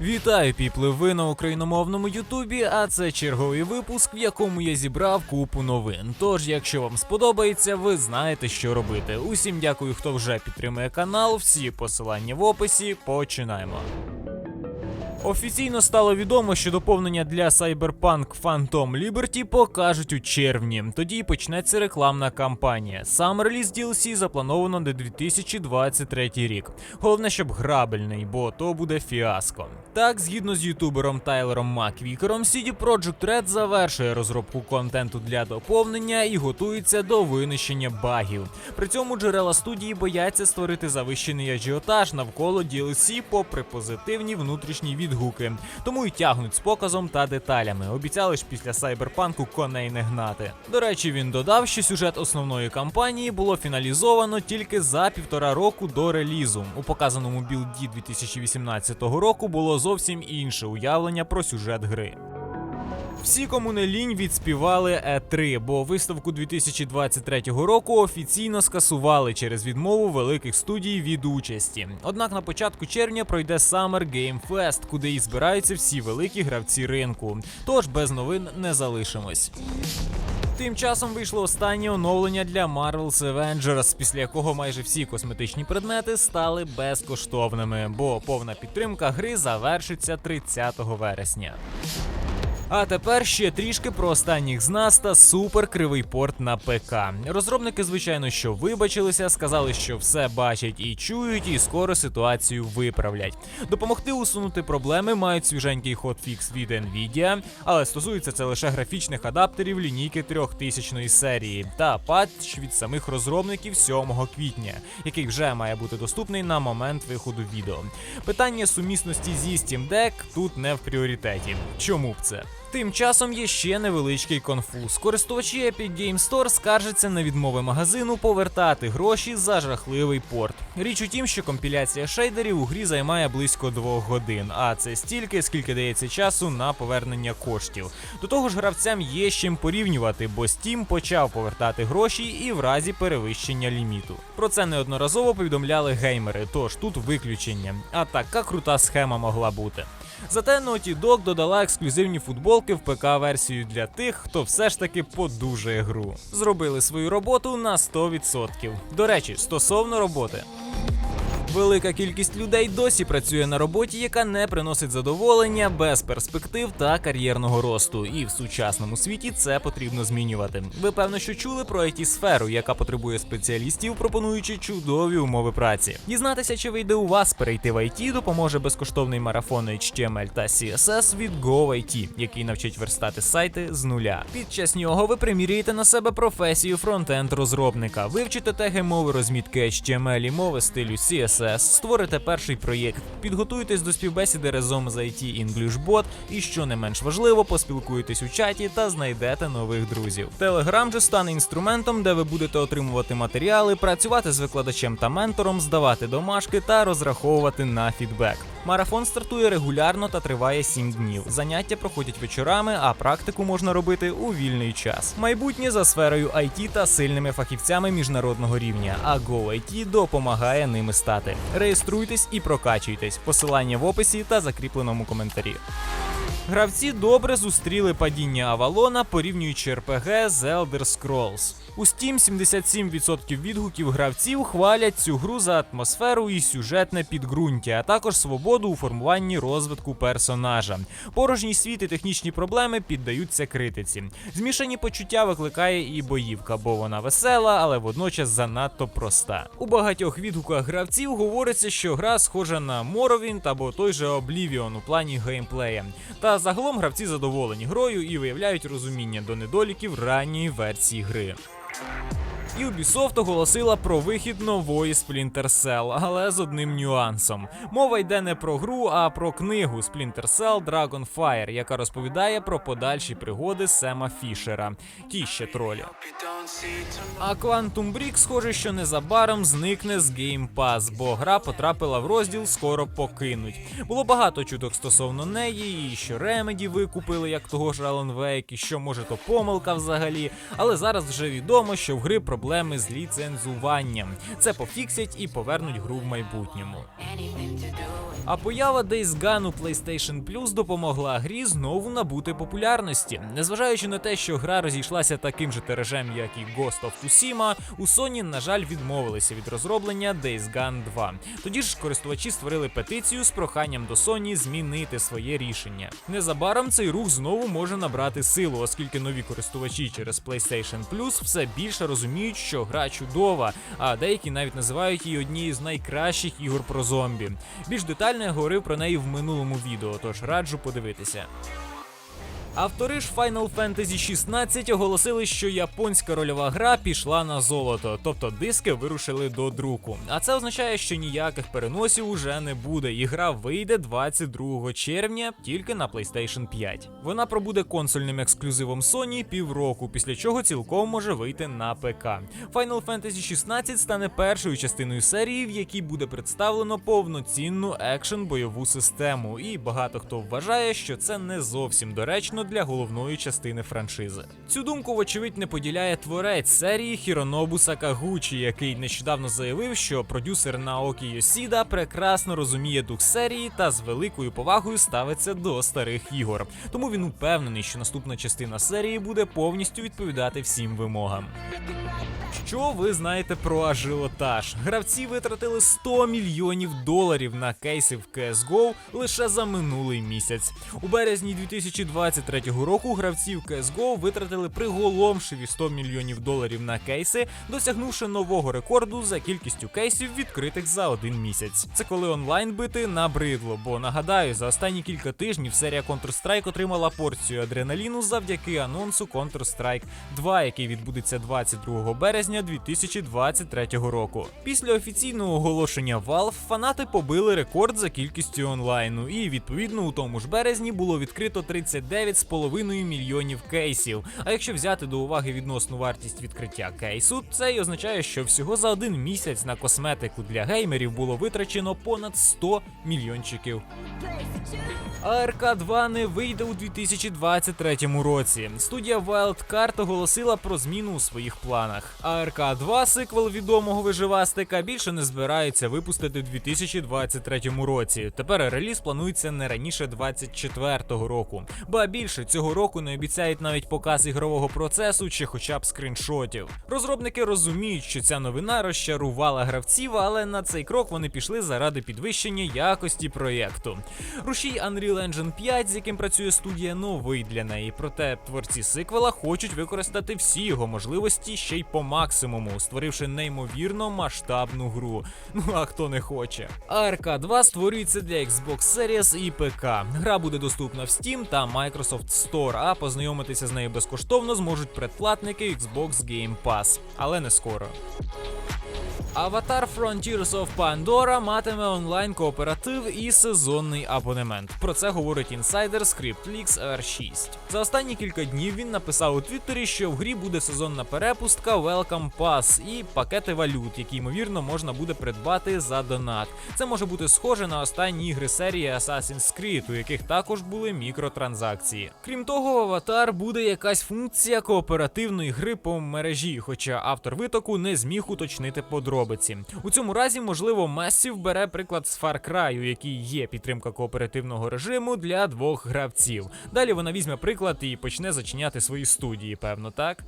Вітаю, піпли! Ви на україномовному Ютубі, а це черговий випуск, в якому я зібрав купу новин. Тож, якщо вам сподобається, ви знаєте, що робити. Усім дякую, хто вже підтримує канал. Всі посилання в описі. Починаємо. Офіційно стало відомо, що доповнення для Cyberpunk Phantom Liberty покажуть у червні. Тоді почнеться рекламна кампанія. Сам реліз DLC заплановано на 2023 рік. Головне, щоб грабельний, бо то буде фіаско. Так, згідно з ютубером Тайлером Маквікером, CD Projekt Red завершує розробку контенту для доповнення і готується до винищення багів. При цьому джерела студії бояться створити завищений ажіотаж навколо DLC попри позитивні внутрішні відгуки. Тому й тягнуть з показом та деталями. Обіцяли ж після сайберпанку коней не гнати. До речі, він додав, що сюжет основної кампанії було фіналізовано тільки за півтора року до релізу. У показаному білді 2018 року було зовсім інше уявлення про сюжет гри. Всі, кому не лінь, відспівали E3, бо виставку 2023 року офіційно скасували через відмову великих студій від участі. Однак на початку червня пройде Summer Game Fest, куди і збираються всі великі гравці ринку. Тож без новин не залишимось. Тим часом вийшло останнє оновлення для Marvel's Avengers, після якого майже всі косметичні предмети стали безкоштовними, бо повна підтримка гри завершиться 30 вересня. А тепер ще трішки про останніх з нас та супер кривий порт на ПК. Розробники, звичайно, що вибачилися, сказали, що все бачать і чують, і скоро ситуацію виправлять. Допомогти усунути проблеми мають свіженький хотфікс від Nvidia, але стосується це лише графічних адаптерів лінійки 3000 серії та патч від самих розробників 7 квітня, який вже має бути доступний на момент виходу відео. Питання сумісності зі Steam Deck тут не в пріоритеті. Чому б це? Тим часом є ще невеличкий конфуз. Користувачі Epic Game Store скаржаться на відмови магазину повертати гроші за жахливий порт. Річ у тім, що компіляція шейдерів у грі займає близько двох годин, а це стільки, скільки дається часу на повернення коштів. До того ж, гравцям є з чим порівнювати, бо Steam почав повертати гроші і в разі перевищення ліміту. Про це неодноразово повідомляли геймери, тож тут виключення. А така крута схема могла бути. Зате Naughty Dog додала ексклюзивні футболки в ПК-версію для тих, хто все ж таки подужує гру. Зробили свою роботу на 100%. До речі, стосовно роботи. Велика кількість людей досі працює на роботі, яка не приносить задоволення, без перспектив та кар'єрного росту. І в сучасному світі це потрібно змінювати. Ви певно, що чули про it сферу, яка потребує спеціалістів, пропонуючи чудові умови праці. Дізнатися, чи вийде у вас перейти в IT, допоможе безкоштовний марафон HTML та CSS від GoIT, який навчить верстати сайти з нуля. Під час нього ви приміряєте на себе професію фронтенд розробника, вивчите теги мови розмітки HTML і мови стилю CSS, створите перший проєкт, підготуєтесь до співбесіди разом з IT EnglishBot і, що не менш важливо, поспілкуєтесь у чаті та знайдете нових друзів. Telegram же стане інструментом, де ви будете отримувати матеріали, працювати з викладачем та ментором, здавати домашки та розраховувати на фідбек. Марафон стартує регулярно та триває 7 днів. Заняття проходять вечорами, а практику можна робити у вільний час. Майбутнє за сферою IT та сильними фахівцями міжнародного рівня. А GoIT допомагає ними стати. Реєструйтесь і прокачуйтесь. Посилання в описі та закріпленому коментарі. Гравці добре зустріли падіння Авалона, порівнюючи RPG з Elder Scrolls. У Steam 77% відгуків гравців хвалять цю гру за атмосферу і сюжетне підґрунтя, а також свободу у формуванні розвитку персонажа. Порожній світ і технічні проблеми піддаються критиці. Змішані почуття викликає і боївка, бо вона весела, але водночас занадто проста. У багатьох відгуках гравців говориться, що гра схожа на Morrowind або той же Oblivion у плані геймплея. Та загалом гравці задоволені грою і виявляють розуміння до недоліків ранньої версії гри. Ubisoft оголосила про вихід нової Splinter Cell, але з одним нюансом. Мова йде не про гру, а про книгу Splinter Cell Dragonfire, яка розповідає про подальші пригоди Сема Фішера. Ті ще тролі. А Quantum Break, схоже, що незабаром зникне з Game Pass, бо гра потрапила в розділ скоро покинуть. Було багато чуток стосовно неї, і що Remedy викупили, як того ж Alan Wake, і що може то помилка взагалі. Але зараз вже відомо, що в гри проблеми проблеми з ліцензуванням. Це пофіксять і повернуть гру в майбутньому. А поява Days Gone у PlayStation Plus допомогла грі знову набути популярності. Незважаючи на те, що гра розійшлася таким же тиражем, як і Ghost of Tsushima, у Sony, на жаль, відмовилися від розроблення Days Gone 2. Тоді ж користувачі створили петицію з проханням до Sony змінити своє рішення. Незабаром цей рух знову може набрати силу, оскільки нові користувачі через PlayStation Plus все більше розуміють, що гра чудова, а деякі навіть називають її однією з найкращих ігор про зомбі. Більш детально я говорив про неї в минулому відео, тож раджу подивитися. Автори ж Final Fantasy 16 оголосили, що японська рольова гра пішла на золото, тобто диски вирушили до друку. А це означає, що ніяких переносів уже не буде, і гра вийде 22 червня тільки на PlayStation 5. Вона пробуде консольним ексклюзивом Sony півроку, після чого цілком може вийти на ПК. Final Fantasy 16 стане першою частиною серії, в якій буде представлено повноцінну екшен бойову систему. І багато хто вважає, що це не зовсім доречно для головної частини франшизи. Цю думку, вочевидь, не поділяє творець серії Хіронобу Сакагучі, який нещодавно заявив, що продюсер Наокі Йосіда прекрасно розуміє дух серії та з великою повагою ставиться до старих ігор. Тому він упевнений, що наступна частина серії буде повністю відповідати всім вимогам. Що ви знаєте про ажіотаж? Гравці витратили 100 мільйонів доларів на кейси в CSGO лише за минулий місяць. У березні 2023 року гравці в CSGO витратили приголомшиві 100 мільйонів доларів на кейси, досягнувши нового рекорду за кількістю кейсів, відкритих за один місяць. Це коли онлайн бити набридло, бо нагадаю, за останні кілька тижнів серія Counter-Strike отримала порцію адреналіну завдяки анонсу Counter-Strike 2, який відбудеться 22 березня 2023 року. Після офіційного оголошення Valve фанати побили рекорд за кількістю онлайну, і відповідно у тому ж березні було відкрито 39,5 мільйонів кейсів. А якщо взяти до уваги відносну вартість відкриття кейсу, це й означає, що всього за один місяць на косметику для геймерів було витрачено понад 100 мільйончиків. АРК 2 не вийде у 2023 році. Студія Wildcard оголосила про зміну у своїх планах. АРК 2 сиквел відомого виживастика, більше не збирається випустити у 2023 році. Тепер реліз планується не раніше 2024 року. Ба більше цього року не обіцяють навіть показ ігрового процесу чи хоча б скріншотів. Розробники розуміють, що ця новина розчарувала гравців, але на цей крок вони пішли заради підвищення якості проєкту. Рушій Unreal Engine 5, з яким працює студія, новий для неї. Проте творці сиквела хочуть використати всі його можливості ще й по максимуму, створивши неймовірно масштабну гру. Ну а хто не хоче. ARK 2 створюється для Xbox Series і ПК. Гра буде доступна в Steam та Microsoft Store, а познайомитися з нею безкоштовно зможуть предплатники Xbox Game Pass. Але не скоро. Аватар Frontiers of Pandora матиме онлайн кооператив і сезонний абонемент. Про це говорить інсайдер ScriptLeaks R6. За останні кілька днів він написав у Твіттері, що в грі буде сезонна перепустка Welcome Pass і пакети валют, які ймовірно можна буде придбати за донат. Це може бути схоже на останні ігри серії Assassin's Creed, у яких також були мікротранзакції. Крім того, в Аватар буде якась функція кооперативної гри по мережі, хоча автор витоку не зміг уточнити подробиці. У цьому разі, можливо, Massive бере приклад з Far Cry, у якій є підтримка кооперативного режиму для двох гравців. Далі вона візьме приклад і почне зачиняти свої студії, певно, так?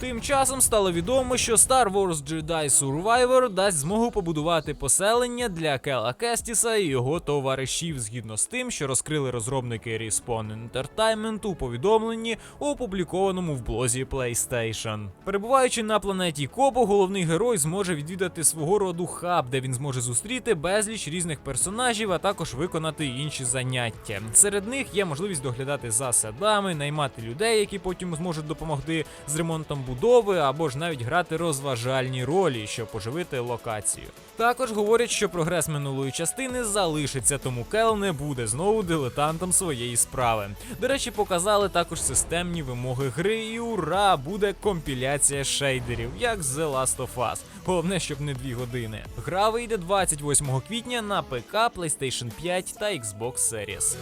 Тим часом стало відомо, що Star Wars Jedi Survivor дасть змогу побудувати поселення для Кела Кестіса і його товаришів згідно з тим, що розкрили розробники Respawn Entertainment у повідомленні, опублікованому в блозі PlayStation. Перебуваючи на планеті Кобо, головний герой зможе відвідати свого роду хаб, де він зможе зустріти безліч різних персонажів, а також виконати інші заняття. Серед них є можливість доглядати за садами, наймати людей, які потім зможуть допомогти з ремонтом будови або ж навіть грати розважальні ролі, щоб поживити локацію. Також говорять, що прогрес минулої частини залишиться, тому Кел не буде знову дилетантом своєї справи. До речі, показали також системні вимоги гри, і ура, буде компіляція шейдерів, як з The Last of Us. Головне, щоб не дві години. Гра вийде 28 квітня на ПК, PlayStation 5 та Xbox Series.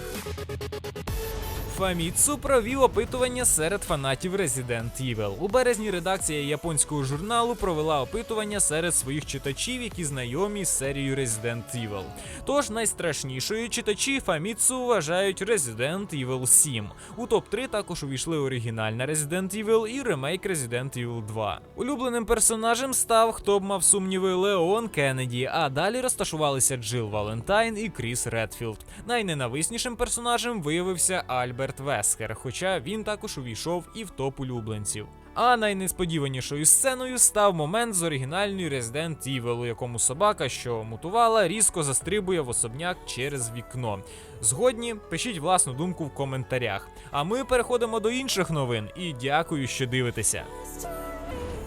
Famitsu провів опитування серед фанатів Resident Evil. У березні редакція японського журналу провела опитування серед своїх читачів, які знайомі з серією Resident Evil. Тож найстрашнішою читачі Famitsu вважають Resident Evil 7. У топ 3 також увійшли оригінальна Resident Evil і ремейк Resident Evil 2. Улюбленим персонажем став, хто б мав сумніви, Леон Кеннеді, а далі розташувалися Джил Валентайн і Кріс Редфілд. Найненависнішим персонажем виявився Альберт Вескер, хоча він також увійшов і в топ улюбленців. А найнесподіванішою сценою став момент з оригінальної Resident Evil, у якому собака, що мутувала, різко застрибує в особняк через вікно. Згодні пишіть власну думку в коментарях. А ми переходимо до інших новин і дякую, що дивитеся.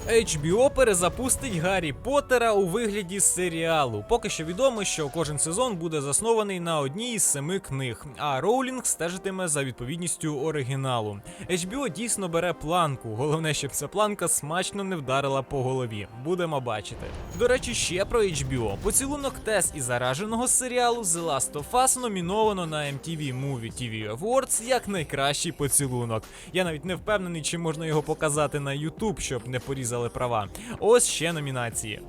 HBO перезапустить Гаррі Поттера у вигляді серіалу. Поки що відомо, що кожен сезон буде заснований на одній із семи книг, а Роулінг стежитиме за відповідністю оригіналу. HBO дійсно бере планку. Головне, щоб ця планка смачно не вдарила по голові. Будемо бачити. До речі, ще про HBO. Поцілунок Тес і зараженого серіалу The Last of Us номіновано на MTV Movie TV Awards як найкращий поцілунок. Я навіть не впевнений, чи можна його показати на YouTube, щоб не порізали права. Ось ще номінації.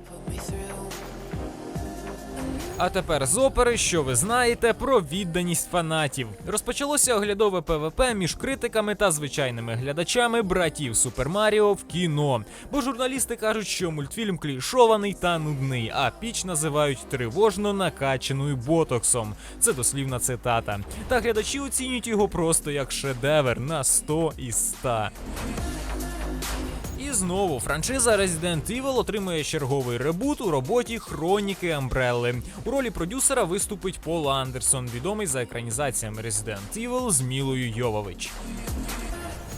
А тепер з опери, що ви знаєте про відданість фанатів. Розпочалося оглядове ПВП між критиками та звичайними глядачами братів Супер Маріо в кіно. Бо журналісти кажуть, що мультфільм клішований та нудний, а піч називають тривожно накачаною ботоксом. Це дослівна цитата. Та глядачі оцінюють його просто як шедевр на 100 із 100. Знову франшиза Resident Evil отримує черговий ребут у роботі Хроніки Амбрелли. У ролі продюсера виступить Пол Андерсон, відомий за екранізаціями Resident Evil з Мілою Йовович.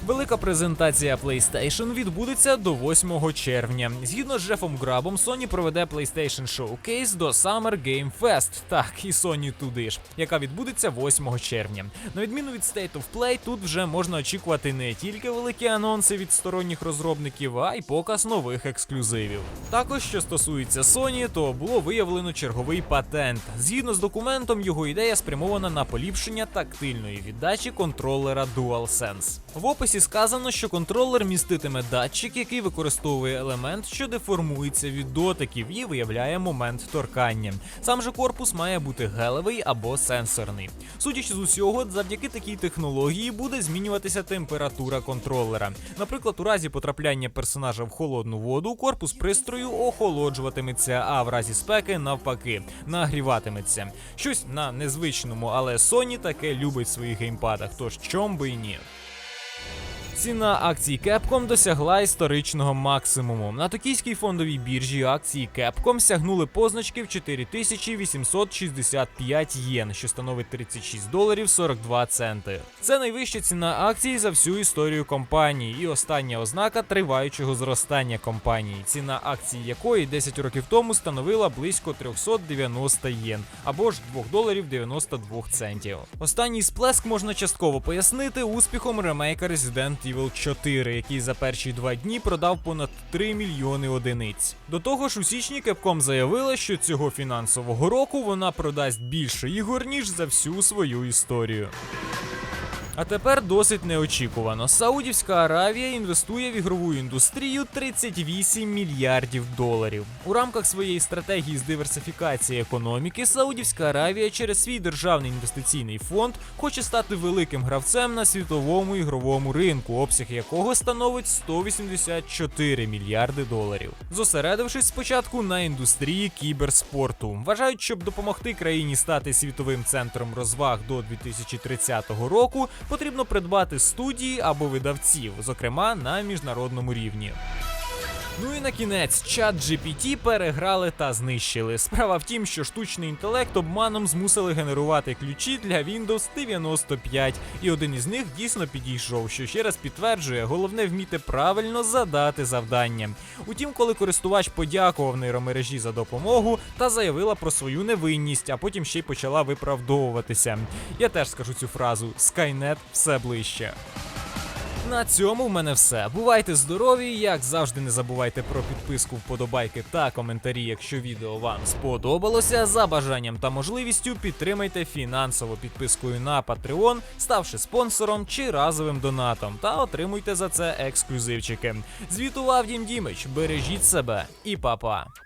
Велика презентація PlayStation відбудеться до 8 червня. Згідно з Джефом Грабом, Sony проведе PlayStation Showcase до Summer Game Fest, так і Sony туди ж, яка відбудеться 8 червня. На відміну від State of Play, тут вже можна очікувати не тільки великі анонси від сторонніх розробників, а й показ нових ексклюзивів. Також, що стосується Sony, то було виявлено черговий патент. Згідно з документом, його ідея спрямована на поліпшення тактильної віддачі контролера DualSense. В описі сказано, що контролер міститиме датчик, який використовує елемент, що деформується від дотиків і виявляє момент торкання. Сам же корпус має бути гелевий або сенсорний. Судячи з усього, завдяки такій технології буде змінюватися температура контролера. Наприклад, у разі потрапляння персонажа в холодну воду, корпус пристрою охолоджуватиметься, а в разі спеки навпаки нагріватиметься. Щось на незвичному, але Sony таке любить в своїх геймпадах, тож чом би й ні. Ціна акцій Capcom досягла історичного максимуму. На токійській фондовій біржі акції Capcom сягнули позначки в 4865 єн, що становить 36 доларів 42 центи. Це найвища ціна акцій за всю історію компанії, і остання ознака триваючого зростання компанії, ціна акції якої 10 років тому становила близько 390 єн або ж 2 доларів 92 центів. Останній сплеск можна частково пояснити успіхом ремейка Resident Evil 4, який за перші два дні продав понад 3 мільйони одиниць. До того ж, у січні Capcom заявила, що цього фінансового року вона продасть більше ігор ніж за всю свою історію. А тепер досить неочікувано. Саудівська Аравія інвестує в ігрову індустрію 38 мільярдів доларів. У рамках своєї стратегії з диверсифікації економіки Саудівська Аравія через свій державний інвестиційний фонд хоче стати великим гравцем на світовому ігровому ринку, обсяг якого становить 184 мільярди доларів. Зосередившись спочатку на індустрії кіберспорту, вважають, щоб допомогти країні стати світовим центром розваг до 2030 року потрібно придбати студії або видавців, зокрема на міжнародному рівні. Ну і на кінець, чат GPT переграли та знищили. Справа в тім, що штучний інтелект обманом змусили генерувати ключі для Windows 95, і один із них дійсно підійшов, що ще раз підтверджує, головне вміти правильно задати завдання. Утім, коли користувач подякував нейромережі за допомогу та заявила про свою невинність, а потім ще й почала виправдовуватися. Я теж скажу цю фразу: Skynet все ближче. На цьому в мене все. Бувайте здорові, як завжди, не забувайте про підписку, вподобайки та коментарі, якщо відео вам сподобалося. За бажанням та можливістю підтримайте фінансово підпискою на Patreon, ставши спонсором чи разовим донатом, та отримуйте за це ексклюзивчики. Звітував Дім Дімич, бережіть себе і па-па.